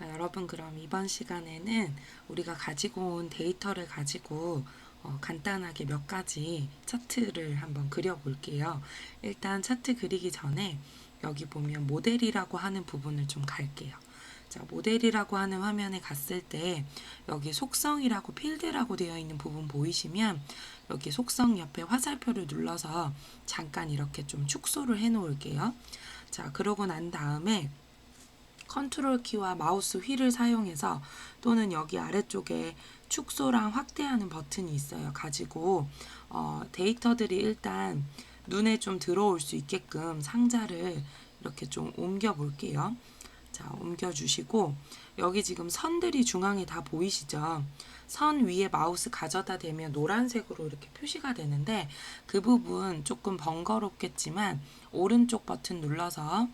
자, 여러분 그럼 이번 시간에는 우리가 가지고 온 데이터를 가지고 어, 간단하게 몇 가지 차트를 한번 그려볼게요. 일단 차트 그리기 전에 여기 보면 모델이라고 하는 부분을 좀 갈게요. 자, 모델이라고 하는 화면에 갔을 때 여기 속성이라고 필드라고 되어 있는 부분 보이시면 여기 속성 옆에 화살표를 눌러서 잠깐 이렇게 좀 축소를 해 놓을게요. 자, 그러고 난 다음에 컨트롤 키와 마우스 휠을 사용해서 또는 여기 아래쪽에 축소랑 확대하는 버튼이 있어요. 가지고 어, 데이터들이 일단 눈에 좀 들어올 수 있게끔 상자를 이렇게 좀 옮겨 볼게요. 자, 옮겨 주시고 여기 지금 선들이 중앙에 다 보이시죠? 선 위에 마우스 가져다 대면 노란색으로 이렇게 표시가 되는데 그 부분 조금 번거롭겠지만 오른쪽 버튼 눌러서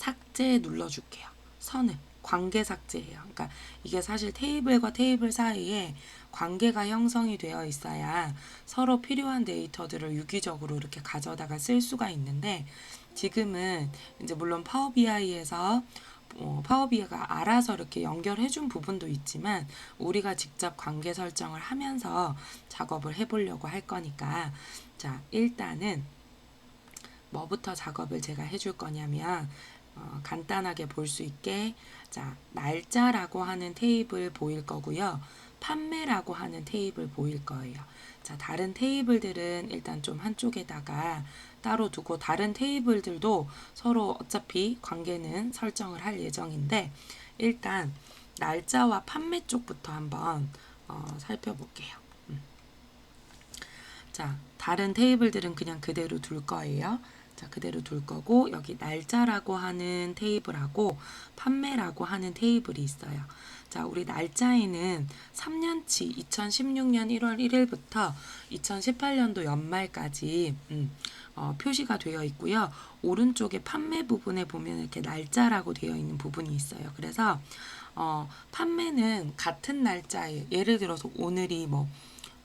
삭제 눌러줄게요. 선을 관계 삭제예요. 그러니까 이게 사실 테이블과 테이블 사이에 관계가 형성이 되어 있어야 서로 필요한 데이터들을 유기적으로 이렇게 가져다가 쓸 수가 있는데 지금은 이제 물론 파워 BI에서 어, 파워 BI가 알아서 이렇게 연결해 준 부분도 있지만 우리가 직접 관계 설정을 하면서 작업을 해보려고 할 거니까 자 일단은 뭐부터 작업을 제가 해줄 거냐면 어, 간단하게 볼 수 있게 자 날짜라고 하는 테이블 보일 거고요. 판매라고 하는 테이블 보일 거예요. 자 다른 테이블들은 일단 좀 한쪽에다가 따로 두고 다른 테이블들도 서로 어차피 관계는 설정을 할 예정인데 일단 날짜와 판매 쪽부터 한번 어, 살펴볼게요. 음. 자 다른 테이블들은 그냥 그대로 둘 거예요. 자, 그대로 둘 거고 여기 날짜라고 하는 테이블하고 판매라고 하는 테이블이 있어요. 자, 우리 날짜에는 3년치 2016년 1월 1일부터 2018년도 연말까지 음, 어, 표시가 되어 있고요. 오른쪽에 판매 부분에 보면 이렇게 날짜라고 되어 있는 부분이 있어요. 그래서 어, 판매는 같은 날짜에 예를 들어서 오늘이 뭐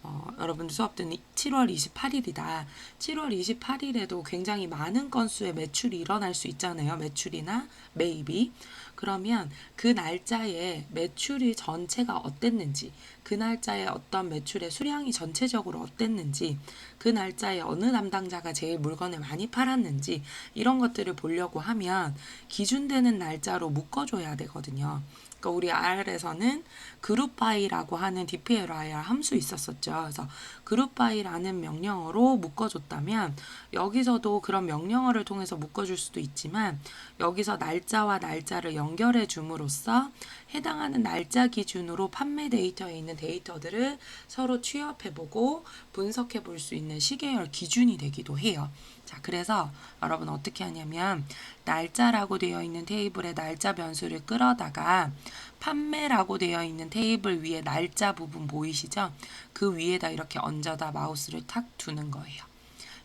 어, 여러분들 수업 듣는 7월 28일이다. 7월 28일에도 굉장히 많은 건수의 매출이 일어날 수 있잖아요. 매출이나 매입이. 그러면 그 날짜에 매출이 전체가 어땠는지, 그 날짜에 어떤 매출의 수량이 전체적으로 어땠는지, 그 날짜에 어느 담당자가 제일 물건을 많이 팔았는지, 이런 것들을 보려고 하면 기준되는 날짜로 묶어줘야 되거든요. 그러니까 우리 R에서는 그룹 바이라고 하는 dplyr 함수 있었었죠. 그래서 그룹 바이라는 명령어로 묶어줬다면 여기서도 그런 명령어를 통해서 묶어줄 수도 있지만 여기서 날짜와 날짜를 연결해 줌으로써 해당하는 날짜 기준으로 판매 데이터에 있는 데이터들을 서로 취합해보고 분석해 볼 수 있는 시계열 기준이 되기도 해요. 자, 그래서 여러분 어떻게 하냐면 날짜라고 되어 있는 테이블에 날짜 변수를 끌어다가 판매라고 되어 있는 테이블 위에 날짜 부분 보이시죠? 그 위에다 이렇게 얹어다 마우스를 탁 두는 거예요.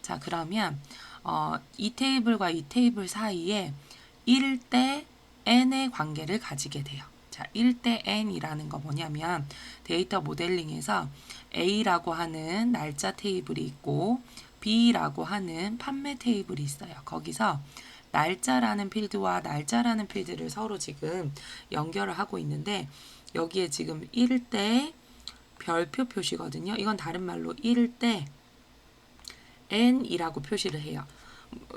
자, 그러면 어, 이 테이블과 이 테이블 사이에 1대 n의 관계를 가지게 돼요. 자, 1대 n이라는 거 뭐냐면 데이터 모델링에서 A라고 하는 날짜 테이블이 있고 B라고 하는 판매 테이블이 있어요. 거기서 날짜라는 필드와 날짜라는 필드를 서로 지금 연결을 하고 있는데 여기에 지금 1대 별표 표시거든요. 이건 다른 말로 1대 n이라고 표시를 해요.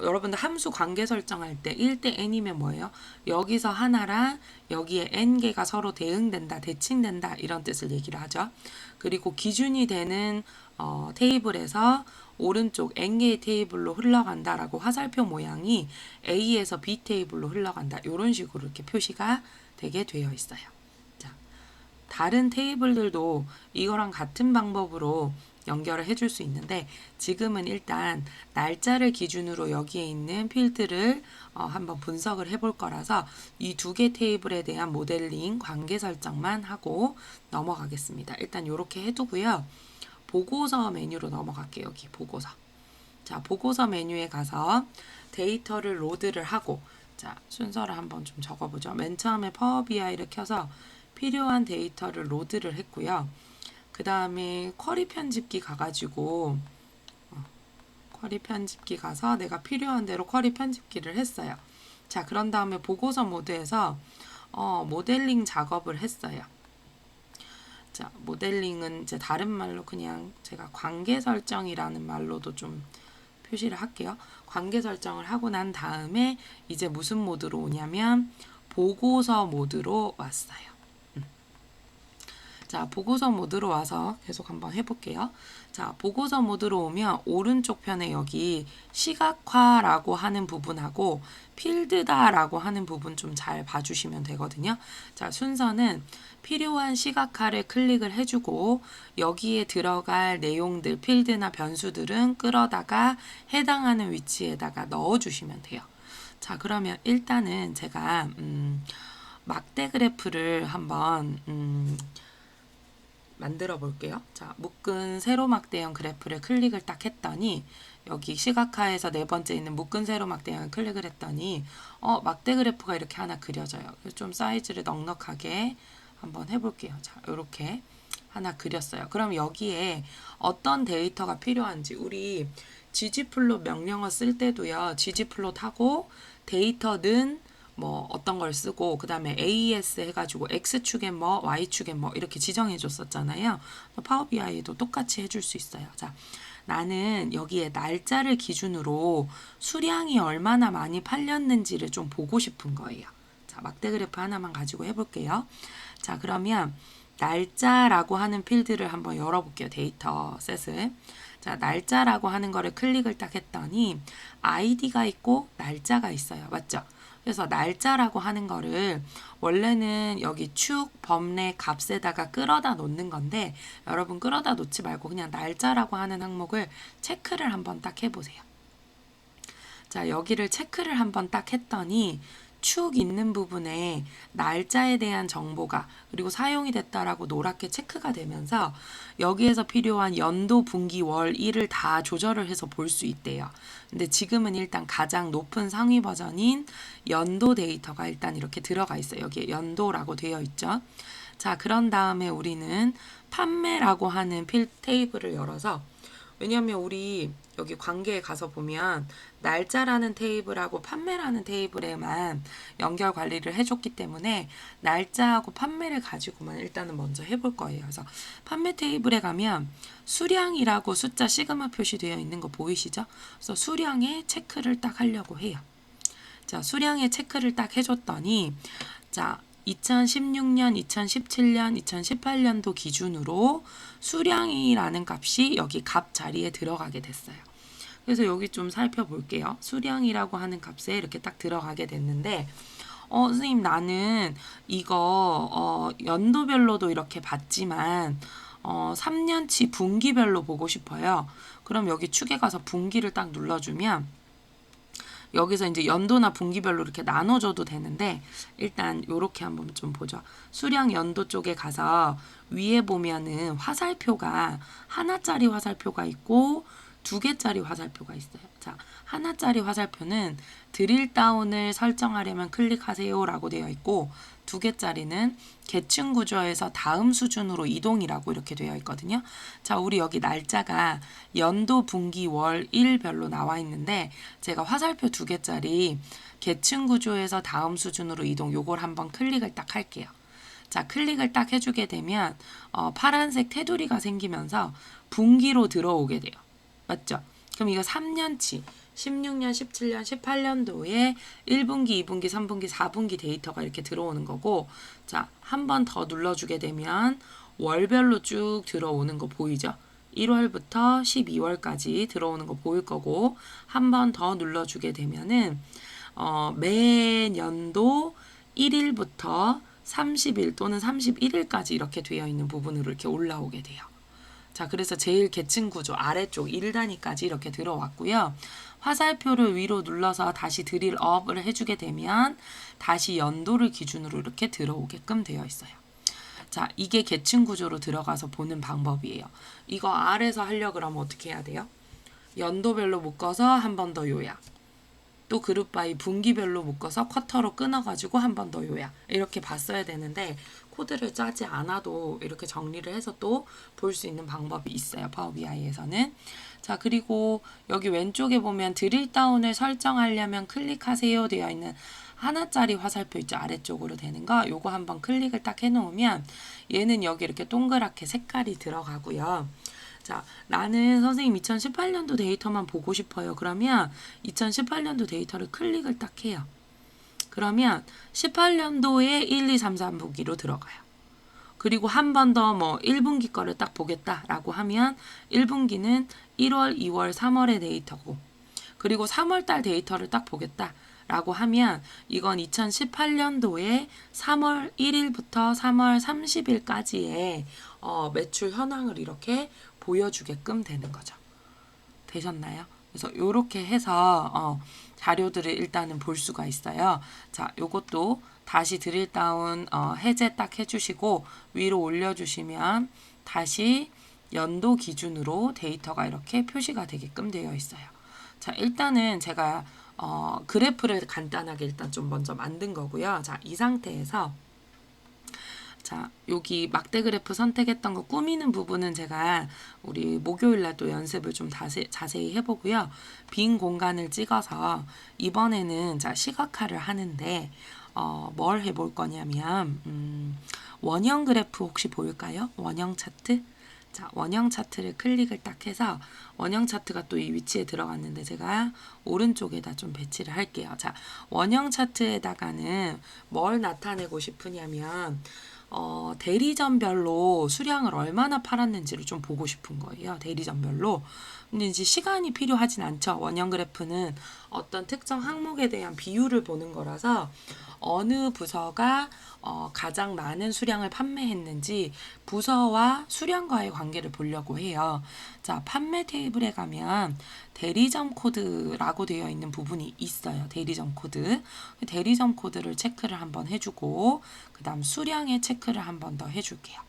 여러분들 함수 관계 설정할 때 1대 n이면 뭐예요? 여기서 하나랑 여기에 n개가 서로 대응된다, 대칭된다 이런 뜻을 얘기를 하죠. 그리고 기준이 되는 어, 테이블에서 오른쪽 n개의 테이블로 흘러간다라고 화살표 모양이 A에서 B 테이블로 흘러간다. 이런 식으로 이렇게 표시가 되게 되어 있어요. 자, 다른 테이블들도 이거랑 같은 방법으로 연결을 해줄 수 있는데 지금은 일단 날짜를 기준으로 여기에 있는 필드를 어, 한번 분석을 해볼 거라서 이 두 개 테이블에 대한 모델링 관계 설정만 하고 넘어가겠습니다. 일단 이렇게 해두고요. 보고서 메뉴로 넘어갈게요. 여기 보고서. 자, 보고서 메뉴에 가서 데이터를 로드를 하고 자, 순서를 한번 좀 적어보죠. 맨 처음에 파워 BI를 켜서 필요한 데이터를 로드를 했고요. 그 다음에 쿼리 편집기 가가지고 어, 쿼리 편집기 가서 내가 필요한 대로 쿼리 편집기를 했어요. 자, 그런 다음에 보고서 모드에서 어, 모델링 작업을 했어요. 자, 모델링은 이제 다른 말로 그냥 제가 관계 설정이라는 말로도 좀 표시를 할게요. 관계 설정을 하고 난 다음에 이제 무슨 모드로 오냐면 보고서 모드로 왔어요. 음. 자, 보고서 모드로 와서 계속 한번 해볼게요. 자, 보고서 모드로 오면 오른쪽 편에 여기 시각화라고 하는 부분하고 필드다라고 하는 부분 좀 잘 봐주시면 되거든요. 자, 순서는 필요한 시각화를 클릭을 해주고 여기에 들어갈 내용들, 필드나 변수들은 끌어다가 해당하는 위치에다가 넣어주시면 돼요. 자, 그러면 일단은 제가 음, 막대 그래프를 한번 음, 만들어 볼게요. 자, 묶은 세로 막 대형 그래프를 클릭을 딱 했더니 여기 시각화에서 네 번째 있는 묶은 세로 막 대형 클릭을 했더니 어, 막대 그래프가 이렇게 하나 그려져요. 그래서 좀 사이즈를 넉넉하게 한번 해볼게요. 자, 이렇게 하나 그렸어요. 그럼 여기에 어떤 데이터가 필요한지 우리 ggplot 명령어 쓸 때도요. ggplot 하고 데이터는 뭐 어떤 걸 쓰고 그 다음에 AES 해가지고 X축엔 뭐 Y축엔 뭐 이렇게 지정해 줬었잖아요. 파워 BI에도 똑같이 해줄 수 있어요. 자, 나는 여기에 날짜를 기준으로 수량이 얼마나 많이 팔렸는지를 좀 보고 싶은 거예요. 자, 막대 그래프 하나만 가지고 해볼게요. 자, 그러면 날짜라고 하는 필드를 한번 열어볼게요. 데이터 셋을. 자, 날짜라고 하는 거를 클릭을 딱 했더니 아이디가 있고 날짜가 있어요. 맞죠? 그래서 날짜라고 하는 거를 원래는 여기 축, 범례, 값에다가 끌어다 놓는 건데 여러분 끌어다 놓지 말고 그냥 날짜라고 하는 항목을 체크를 한번 딱 해보세요. 자, 여기를 체크를 한번 딱 했더니 축 있는 부분에 날짜에 대한 정보가 그리고 사용이 됐다라고 노랗게 체크가 되면서 여기에서 필요한 연도, 분기, 월, 일을 다 조절을 해서 볼 수 있대요. 근데 지금은 일단 가장 높은 상위 버전인 연도 데이터가 일단 이렇게 들어가 있어요. 여기에 연도라고 되어 있죠. 자, 그런 다음에 우리는 판매라고 하는 필 테이블을 열어서 왜냐하면 우리 여기 관계에 가서 보면 날짜라는 테이블하고 판매라는 테이블에만 연결 관리를 해줬기 때문에 날짜하고 판매를 가지고만 일단은 먼저 해볼 거예요. 그래서 판매 테이블에 가면 수량이라고 숫자 시그마 표시되어 있는 거 보이시죠? 그래서 수량에 체크를 딱 하려고 해요. 자, 수량에 체크를 딱 해줬더니 자, 2016년, 2017년, 2018년도 기준으로 수량이라는 값이 여기 값 자리에 들어가게 됐어요. 그래서 여기 좀 살펴볼게요. 수량이라고 하는 값에 이렇게 딱 들어가게 됐는데, 어, 선생님, 나는 이거, 어, 연도별로도 이렇게 봤지만, 어, 3년치 분기별로 보고 싶어요. 그럼 여기 축에 가서 분기를 딱 눌러주면, 여기서 이제 연도나 분기별로 이렇게 나눠줘도 되는데 일단 요렇게 한번 좀 보죠. 수량 연도 쪽에 가서 위에 보면은 화살표가 하나짜리 화살표가 있고 두 개짜리 화살표가 있어요. 자, 하나짜리 화살표는 드릴 다운을 설정하려면 클릭하세요라고 되어 있고 두 개짜리는 계층 구조에서 다음 수준으로 이동이라고 이렇게 되어 있거든요. 자, 우리 여기 날짜가 연도, 분기, 월, 일별로 나와 있는데 제가 화살표 두 개짜리 계층 구조에서 다음 수준으로 이동 요걸 한번 클릭을 딱 할게요. 자, 클릭을 딱 해주게 되면 어, 파란색 테두리가 생기면서 분기로 들어오게 돼요. 맞죠? 그럼 이거 3년치 16년, 17년, 18년도에 1분기, 2분기, 3분기, 4분기 데이터가 이렇게 들어오는 거고 자, 한 번 더 눌러주게 되면 월별로 쭉 들어오는 거 보이죠? 1월부터 12월까지 들어오는 거 보일 거고 한 번 더 눌러주게 되면은 어, 매년도 1일부터 30일 또는 31일까지 이렇게 되어 있는 부분으로 이렇게 올라오게 돼요. 자, 그래서 제일 계층 구조 아래쪽 1단위까지 이렇게 들어왔고요. 화살표를 위로 눌러서 다시 드릴 업을 해주게 되면 다시 연도를 기준으로 이렇게 들어오게끔 되어 있어요. 자, 이게 계층 구조로 들어가서 보는 방법이에요. 이거 R에서 하려 그러면 어떻게 해야 돼요? 연도별로 묶어서 한 번 더 요약. 또 그룹 바이 분기별로 묶어서 쿼터로 끊어가지고 한 번 더 요약. 이렇게 봤어야 되는데 코드를 짜지 않아도 이렇게 정리를 해서 또 볼 수 있는 방법이 있어요. 파워 BI에서는. 자, 그리고 여기 왼쪽에 보면 드릴 다운을 설정하려면 클릭하세요 되어 있는 하나짜리 화살표 있죠 아래쪽으로 되는 거 요거 한번 클릭을 딱 해놓으면 얘는 여기 이렇게 동그랗게 색깔이 들어가고요. 자, 나는 선생님 2018년도 데이터만 보고 싶어요. 그러면 2018년도 데이터를 클릭을 딱 해요. 그러면 18년도에 1, 2, 3, 4 보기로 들어가요. 그리고 한 번 더 뭐 1분기 거를 딱 보겠다라고 하면 1분기는 1월, 2월, 3월의 데이터고 그리고 3월 달 데이터를 딱 보겠다라고 하면 이건 2018년도에 3월 1일부터 3월 30일까지의 어, 매출 현황을 이렇게 보여주게끔 되는 거죠. 되셨나요? 그래서 이렇게 해서 어, 자료들을 일단은 볼 수가 있어요. 자, 요것도 다시 드릴 다운 어, 해제 딱 해주시고 위로 올려주시면 다시 연도 기준으로 데이터가 이렇게 표시가 되게끔 되어 있어요. 자, 일단은 제가 어, 그래프를 간단하게 일단 좀 먼저 만든 거고요. 자, 이 상태에서 자, 여기 막대 그래프 선택했던 거 꾸미는 부분은 제가 우리 목요일 날도 연습을 좀 자세, 자세히 해보고요. 빈 공간을 찍어서 이번에는 자, 시각화를 하는데, 어, 뭘 해볼 거냐면, 음, 원형 그래프 혹시 보일까요? 원형 차트? 자, 원형 차트를 클릭을 딱 해서 원형 차트가 또 이 위치에 들어갔는데 제가 오른쪽에다 좀 배치를 할게요. 자, 원형 차트에다가는 뭘 나타내고 싶으냐면 어, 대리점별로 수량을 얼마나 팔았는지를 좀 보고 싶은 거예요. 대리점별로. 근데 이제 시간이 필요하진 않죠. 원형 그래프는 어떤 특정 항목에 대한 비율을 보는 거라서 어느 부서가 어, 가장 많은 수량을 판매했는지 부서와 수량과의 관계를 보려고 해요. 자, 판매 테이블에 가면 대리점 코드라고 되어 있는 부분이 있어요. 대리점 코드. 대리점 코드를 체크를 한번 해주고, 그 다음 수량의 체크를 한번 더 해줄게요.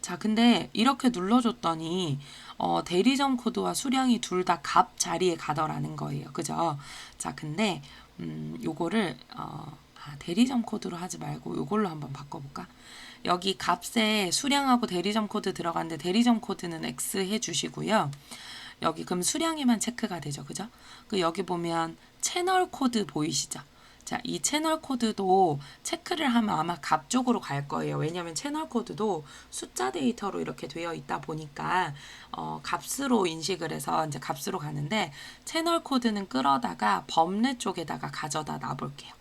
자, 근데 이렇게 눌러줬더니 어, 대리점 코드와 수량이 둘 다 값 자리에 가더라는 거예요. 그죠? 자, 근데 음, 요거를 어, 아, 대리점 코드로 하지 말고 요걸로 한번 바꿔볼까? 여기 값에 수량하고 대리점 코드 들어갔는데 대리점 코드는 X 해주시고요. 여기 그럼 수량에만 체크가 되죠. 그죠? 그 여기 보면 채널 코드 보이시죠? 자, 이 채널 코드도 체크를 하면 아마 값 쪽으로 갈 거예요. 왜냐하면 채널 코드도 숫자 데이터로 이렇게 되어 있다 보니까 어, 값으로 인식을 해서 이제 값으로 가는데 채널 코드는 끌어다가 범례 쪽에다가 가져다 놔볼게요.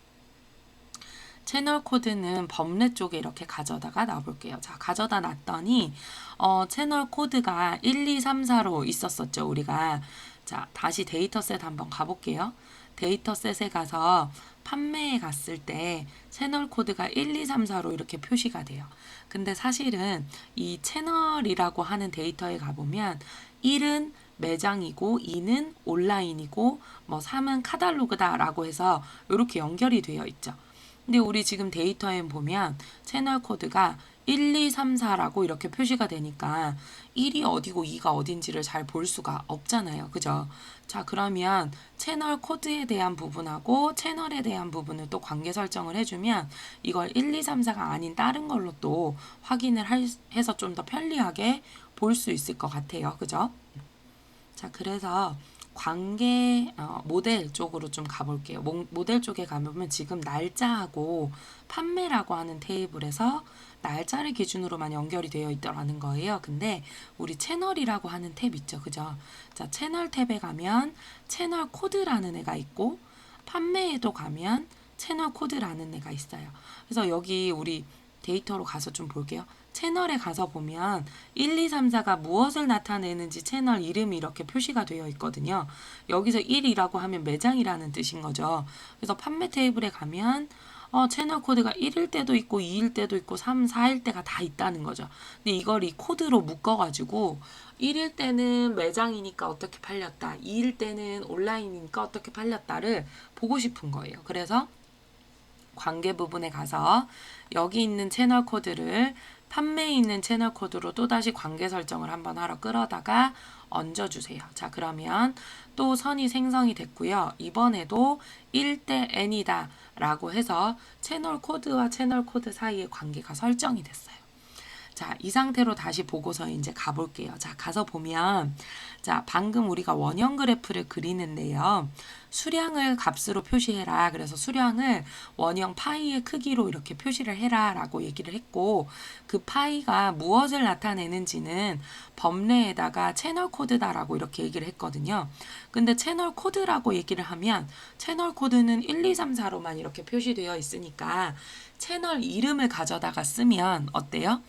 채널 코드는 범례 쪽에 이렇게 가져다가 놔볼게요. 자, 가져다 놨더니 어, 채널 코드가 1, 2, 3, 4로 있었었죠, 우리가. 자, 다시 데이터셋 한번 가볼게요. 데이터셋에 가서 판매에 갔을 때 채널 코드가 1, 2, 3, 4로 이렇게 표시가 돼요. 근데 사실은 이 채널이라고 하는 데이터에 가보면 1은 매장이고 2는 온라인이고 뭐 3은 카탈로그다라고 해서 이렇게 연결이 되어 있죠. 근데 우리 지금 데이터에 보면 채널 코드가 1, 2, 3, 4라고 이렇게 표시가 되니까 1이 어디고 2가 어딘지를 잘 볼 수가 없잖아요. 그죠? 자, 그러면 채널 코드에 대한 부분하고 채널에 대한 부분을 또 관계 설정을 해주면 이걸 1, 2, 3, 4가 아닌 다른 걸로 또 확인을 할, 해서 좀 더 편리하게 볼 수 있을 것 같아요. 그죠? 자, 그래서 관계 어, 모델 쪽으로 좀 가볼게요. 모, 모델 쪽에 가보면 지금 날짜하고 판매라고 하는 테이블에서 날짜를 기준으로만 연결이 되어 있더라는 거예요. 근데 우리 채널이라고 하는 탭 있죠. 그죠? 자, 채널 탭에 가면 채널 코드라는 애가 있고 판매에도 가면 채널 코드라는 애가 있어요. 그래서 여기 우리 데이터로 가서 좀 볼게요. 채널에 가서 보면 1, 2, 3, 4가 무엇을 나타내는지 채널 이름이 이렇게 표시가 되어 있거든요. 여기서 1이라고 하면 매장이라는 뜻인 거죠. 그래서 판매 테이블에 가면 어, 채널 코드가 1일 때도 있고 2일 때도 있고 3, 4일 때가 다 있다는 거죠. 근데 이걸 이 코드로 묶어가지고 1일 때는 매장이니까 어떻게 팔렸다. 2일 때는 온라인이니까 어떻게 팔렸다를 보고 싶은 거예요. 그래서 관계 부분에 가서 여기 있는 채널 코드를 판매에 있는 채널 코드로 또다시 관계 설정을 한번 하러 끌어다가 얹어주세요. 자, 그러면 또 선이 생성이 됐고요. 이번에도 1대 n이다 라고 해서 채널 코드와 채널 코드 사이의 관계가 설정이 됐어요. 자, 이 상태로 다시 보고서에 이제 가볼게요. 자, 가서 보면, 자, 방금 우리가 원형 그래프를 그리는데요. 수량을 값으로 표시해라. 그래서 수량을 원형 파이의 크기로 이렇게 표시를 해라. 라고 얘기를 했고, 그 파이가 무엇을 나타내는지는 범례에다가 채널 코드다라고 이렇게 얘기를 했거든요. 근데 채널 코드라고 얘기를 하면, 채널 코드는 1, 2, 3, 4로만 이렇게 표시되어 있으니까, 채널 이름을 가져다가 쓰면 어때요?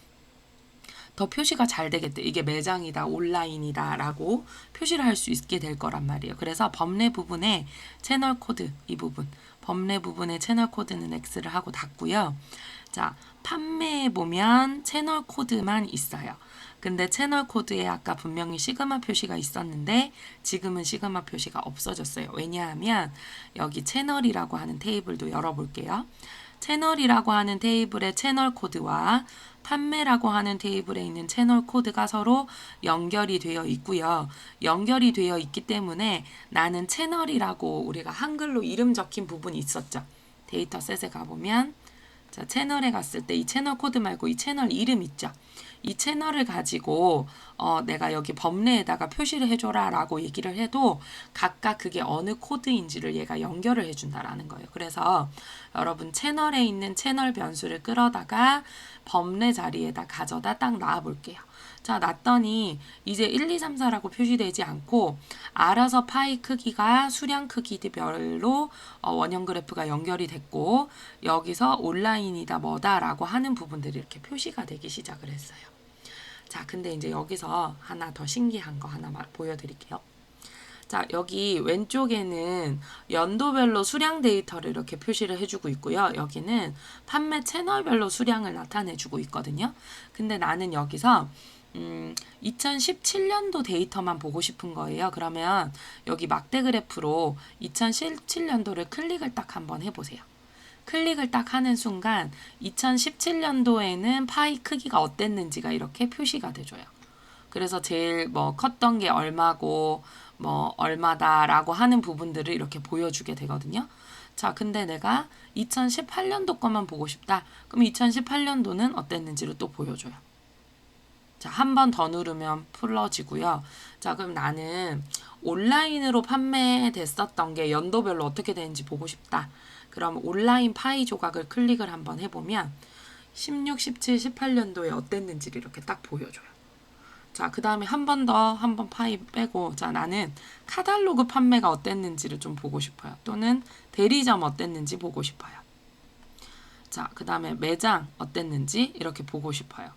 더 표시가 잘 되겠대. 이게 매장이다, 온라인이다 라고 표시를 할 수 있게 될 거란 말이에요. 그래서 범례 부분에 채널 코드 이 부분, 범례 부분에 채널 코드는 X를 하고 닫고요. 자, 판매에 보면 채널 코드만 있어요. 근데 채널 코드에 아까 분명히 시그마 표시가 있었는데 지금은 시그마 표시가 없어졌어요. 왜냐하면 여기 채널이라고 하는 테이블도 열어볼게요. 채널이라고 하는 테이블의 채널 코드와 판매라고 하는 테이블에 있는 채널 코드가 서로 연결이 되어 있고요. 연결이 되어 있기 때문에 나는 채널이라고 우리가 한글로 이름 적힌 부분이 있었죠. 데이터 셋에 가보면 자, 채널에 갔을 때 이 채널 코드 말고 이 채널 이름 있죠. 이 채널을 가지고 어, 내가 여기 범례에다가 표시를 해줘라 라고 얘기를 해도 각각 그게 어느 코드인지를 얘가 연결을 해준다라는 거예요. 그래서 여러분 채널에 있는 채널 변수를 끌어다가 범례 자리에다 가져다 딱 놔 볼게요. 자, 놨더니 이제 1, 2, 3, 4라고 표시되지 않고 알아서 파이 크기가 수량 크기별로 어, 원형 그래프가 연결이 됐고 여기서 온라인이다 뭐다라고 하는 부분들이 이렇게 표시가 되기 시작을 했어요. 자, 근데 이제 여기서 하나 더 신기한 거 하나 보여드릴게요. 자, 여기 왼쪽에는 연도별로 수량 데이터를 이렇게 표시를 해주고 있고요. 여기는 판매 채널별로 수량을 나타내주고 있거든요. 근데 나는 여기서 음, 2017년도 데이터만 보고 싶은 거예요. 그러면 여기 막대 그래프로 2017년도를 클릭을 딱 한번 해보세요. 클릭을 딱 하는 순간 2017년도에는 파이 크기가 어땠는지가 이렇게 표시가 돼줘요. 그래서 제일 뭐 컸던 게 얼마고 뭐 얼마다라고 하는 부분들을 이렇게 보여주게 되거든요. 자, 근데 내가 2018년도 것만 보고 싶다. 그럼 2018년도는 어땠는지를 또 보여줘요. 자, 한 번 더 누르면 풀어지고요. 자, 그럼 나는 온라인으로 판매됐었던 게 연도별로 어떻게 되는지 보고 싶다. 그럼 온라인 파이 조각을 클릭을 한번 해보면 16, 17, 18년도에 어땠는지를 이렇게 딱 보여줘요. 자, 그 다음에 한 번 더, 한 번 파이 빼고, 자, 나는 카탈로그 판매가 어땠는지를 좀 보고 싶어요. 또는 대리점 어땠는지 보고 싶어요. 자, 그 다음에 매장 어땠는지 이렇게 보고 싶어요.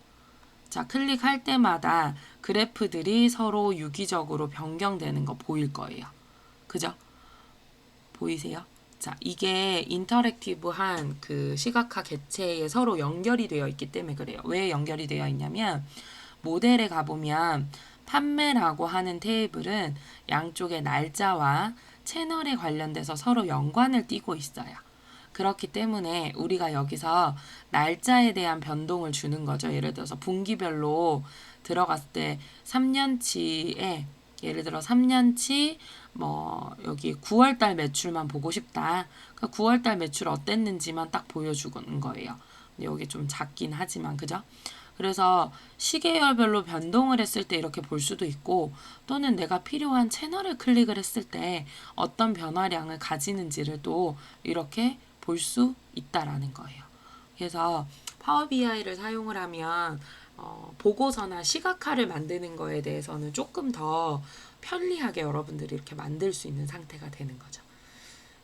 자, 클릭할 때마다 그래프들이 서로 유기적으로 변경되는 거 보일 거예요. 그죠? 보이세요? 자, 이게 인터랙티브한 그 시각화 개체에 서로 연결이 되어 있기 때문에 그래요. 왜 연결이 되어 있냐면 모델에 가보면 판매라고 하는 테이블은 양쪽의 날짜와 채널에 관련돼서 서로 연관을 띠고 있어요. 그렇기 때문에 우리가 여기서 날짜에 대한 변동을 주는 거죠. 예를 들어서 분기별로 들어갔을 때 3년치에 예를 들어 3년치 뭐 여기 9월달 매출만 보고 싶다. 그 9월달 매출 어땠는지만 딱 보여주는 거예요. 여기 좀 작긴 하지만 그죠? 그래서 시계열별로 변동을 했을 때 이렇게 볼 수도 있고 또는 내가 필요한 채널을 클릭을 했을 때 어떤 변화량을 가지는지를 또 이렇게 볼 수 있다라는 거예요. 그래서 파워 BI를 사용을 하면 어, 보고서나 시각화를 만드는 거에 대해서는 조금 더 편리하게 여러분들이 이렇게 만들 수 있는 상태가 되는 거죠.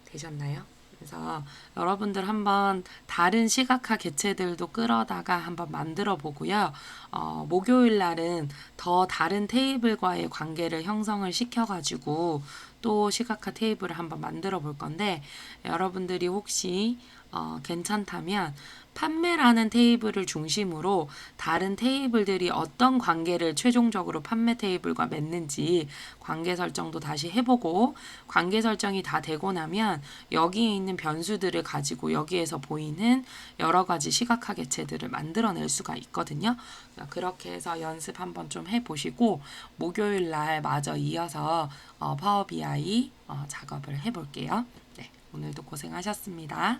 되셨나요? 그래서 여러분들 한번 다른 시각화 개체들도 끌어다가 한번 만들어 보고요. 어, 목요일 날은 더 다른 테이블과의 관계를 형성을 시켜가지고 또 시각화 테이블을 한번 만들어 볼 건데 여러분들이 혹시 어, 괜찮다면 판매라는 테이블을 중심으로 다른 테이블들이 어떤 관계를 최종적으로 판매 테이블과 맺는지 관계 설정도 다시 해보고 관계 설정이 다 되고 나면 여기에 있는 변수들을 가지고 여기에서 보이는 여러 가지 시각화 개체들을 만들어낼 수가 있거든요. 그렇게 해서 연습 한번 좀 해보시고 목요일 날 마저 이어서 어, 파워 BI 어, 작업을 해볼게요. 네, 오늘도 고생하셨습니다.